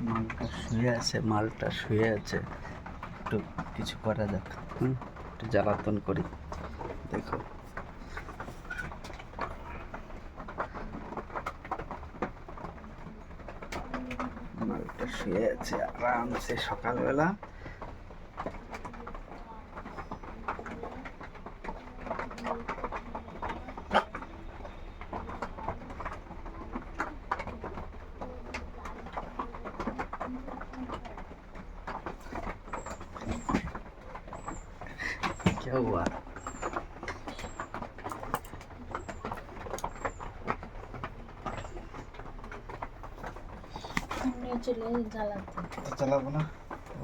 মালটা শুয়ে আছে, মালটা শুয়ে আছে। একটু কিছু করা যাক। হুম, একটু জ্বালাতন করি। দেখো। মালটা শুয়ে আছে আরামসে সকালবেলা। yawwa চালাবো না।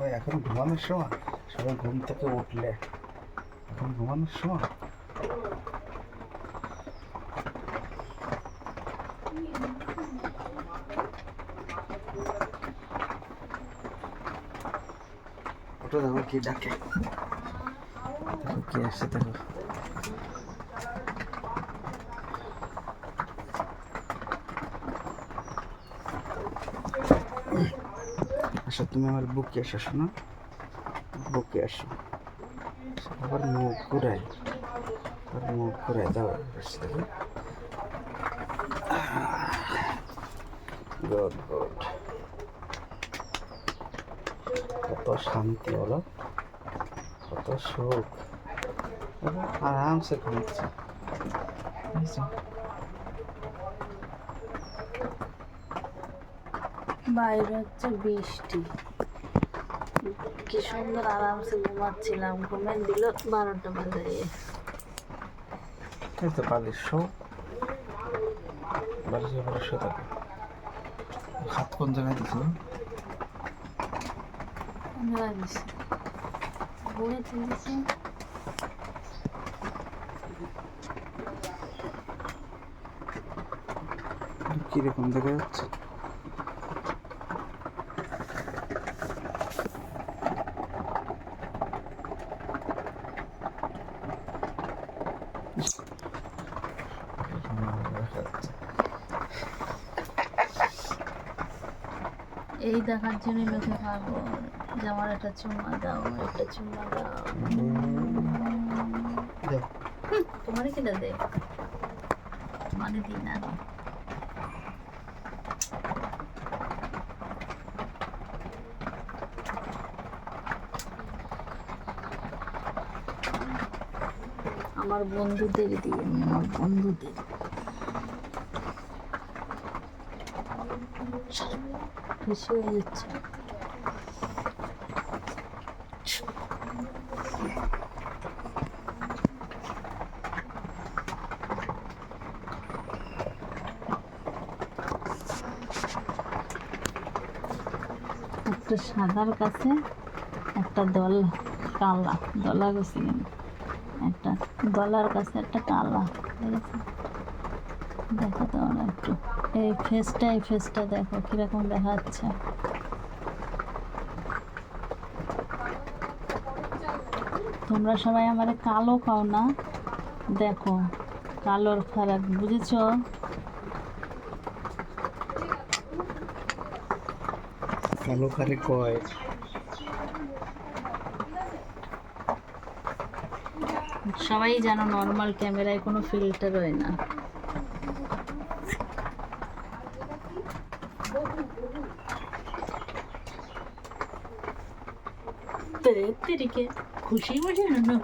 ওই এখন ঘুমানোর সময়। সবাই ঘুম থেকে উঠলে। এখন ঘুমানোর সময়। ওটা দেখো কি ডাকে? কি আসছে দেখো। আসো তুমি আমার বুকে এসো, শোনো। বুকে আসো আবার মুখ ঘুরাই। আবার মুখ ঘুরাই, দাও দেখো। Good good. কত শান্তি হলো কত সুখ। আরামসে ঘুমাচ্ছে? বাইরে হচ্ছে বৃষ্টি। কি সুন্দর আরামসে ঘুমাচ্ছিলাম। ঘুমেন দিল বারোটা বাজে। এই তো বালিশ শো। বালিশের উপরে শো থাকো হাত কোন জায়গায় দিছো ঘুরে চলেছে কীরকম দেখা যাচ্ছে? দেখা যাচ্ছে। এই দেখার জন্য লোকে পাগল যে আমার একটা চুমা দাও আমার একটা চুমা দাও। তোমার কিনা দে। মানে দিন না আমার বন্ধুদের দিয়ে আমার বন্ধুদের। একটা সাদার কাছে একটা দল কালা দলা গেছে কেন একটা দলার কাছে একটা কালা ঠিক আছে? দেখো তো একটু। এই ফেসটা এই ফেসটা দেখো, কীরকম দেখা যাচ্ছে তোমরা সবাই আমার কালো খাও না, দেখো, কালোর ফারাক, বুঝেছ? কালো খারে কয়? সবাই জানো নর্মাল ক্যামেরায় কোনো ফিল্টার হয় না। তেরিকে খুশি বসে না?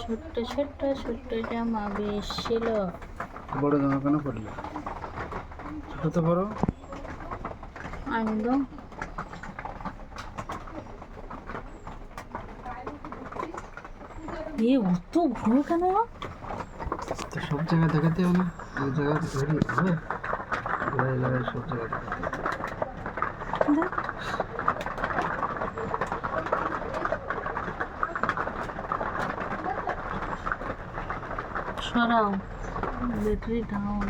ছোট্ট ছোট্ট ছোট্ট জামা বেশ ছিল। বড় জামা কেন পড়লে ছোট তো বড়। আনন্দ এ অত ঘুরো কেন তো সব জায়গায় দেখাতে হবে না ওই জায়গায় ধরি হবে ঘুরে এলাকায় সব জায়গায় সরাও ব্যাটারি ডাউন